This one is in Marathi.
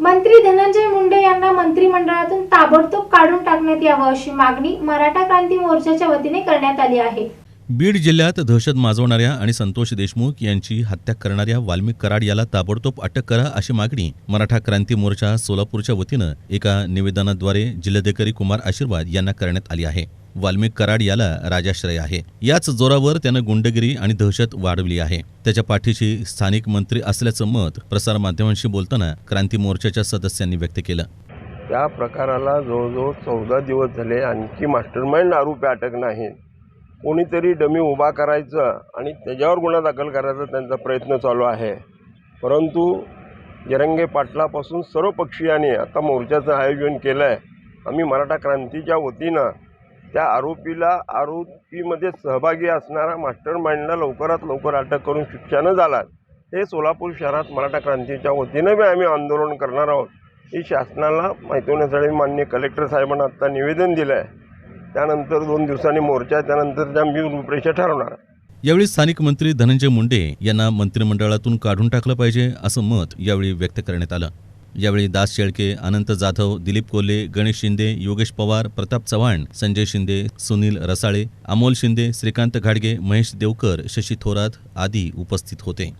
मंत्री धनंजय मुंडे यांना मंत्रिमंडळातून ताबडतोब काढून टाकण्यात यावं अशी मागणी मराठा क्रांती मोर्चाच्या वतीने करण्यात आली आहे. बीड जिल्ह्यात दहशत माजवणाऱ्या आणि संतोष देशमुख यांची हत्या करणाऱ्या वाल्मिक कराड याला ताबडतोब अटक करा अशी मागणी मराठा क्रांती मोर्चा सोलापूरच्या वतीनं एका निवेदनाद्वारे जिल्हाधिकारी कुमार आशीर्वाद यांना करण्यात आली आहे. वाल्मिक कराड याला राजाश्रय आहे. याच जोरावर त्यानं गुंडगिरी आणि दहशत वाढवली आहे. त्याच्या पाठीशी स्थानिक मंत्री असल्याचं मत प्रसारमाध्यमांशी बोलताना क्रांती मोर्चाच्या सदस्यांनी व्यक्त केलं. त्या प्रकाराला जवळजवळ चौदा दिवस झाले आणखी मास्टरमाइंड आरोपी अटक नाही. कोणीतरी डमी उभा करायचं आणि त्याच्यावर गुन्हा दाखल करायचा त्यांचा प्रयत्न चालू आहे. परंतु जरंगे पाटलापासून सर्व पक्षीयांनी आता मोर्चाचं आयोजन केलं आहे आम्ही मराठा क्रांतीच्या वतीनं त्या आरोपीला आरोपीमध्ये सहभागी असणारा मास्टर माइंडला लवकरात लवकर अटक करून शिक्षानं झाला हे सोलापूर शहरात मराठा क्रांतीच्या वतीनं बी आम्ही आंदोलन करणार आहोत. ही शासनाला माहिती होण्यासाठी मान्य कलेक्टर साहेबांना आत्ता निवेदन दिलं आहे त्यानंतर दोन दिवसांनी मोर्चा आहे, त्यानंतर त्या मी रूपरेषा ठरवणार यावेळी स्थानिक मंत्री धनंजय मुंडे यांना मंत्रिमंडळातून काढून टाकलं पाहिजे असं मत यावेळी व्यक्त करण्यात आलं. यावेळी दास शेळके अनंत जाधव दिलीप कोल्हे गणेश शिंदे योगेश पवार प्रताप चव्हाण संजय शिंदे सुनील रसाळे अमोल शिंदे श्रीकांत घाडगे महेश देवकर शशी थोरात आदी उपस्थित होते.